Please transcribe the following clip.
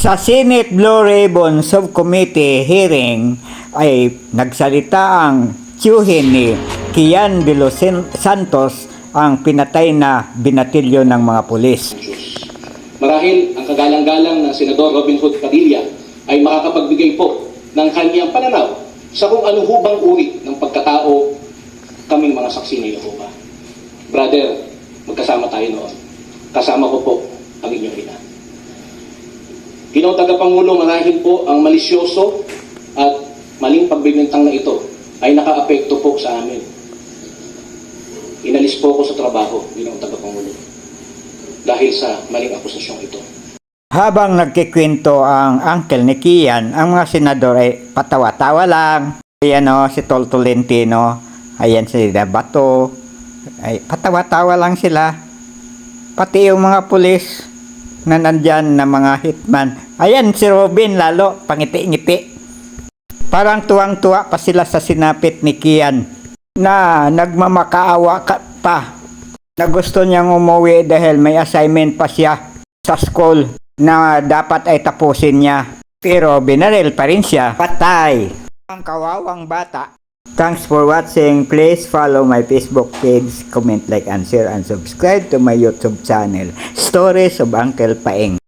Sa Senate Blue Ribbon Subcommittee hearing ay nagsalita ang tiyuhin ni Kian de los Santos ang pinatay na binatilyo ng mga pulis. Marahil ang kagalang-galang ng Senador Robin Hood Padilla ay makakapagbigay po ng kanyang pananaw sa kung ano hubang uri ng pagkatao kaming mga saksi ni Jehovah. Brother, magkasama tayo noon. Kasama ko po. Ginoong tagapangulo, marahil po ang malisyoso at maling pagbibintang na ito ay nakaapekto po sa amin. Inalis po ako sa trabaho, Ginoong tagapangulo dahil sa maling akusasyong ito. Habang nagkikwento ang uncle ni Kian, ang mga senador ay patawa-tawa lang. Ayan o, si Tol Tolentino, ayan si Dabato, ay patawa-tawa lang sila. Pati yung mga pulis na nandyan na mga hitman. Ayan si Robin lalo, pangiti-ngiti. Parang tuwang-tuwa pa sila sa sinapit ni Kian na nagmamakaawa ka pa na gusto niyang umuwi dahil may assignment pa siya sa school na dapat ay tapusin niya. Pero binaril pa rin siya. Patay! Ang kawawang bata. Thanks for watching. Please follow my Facebook page, comment, like, and share, and subscribe to my YouTube channel, Stories of Uncle Paeng.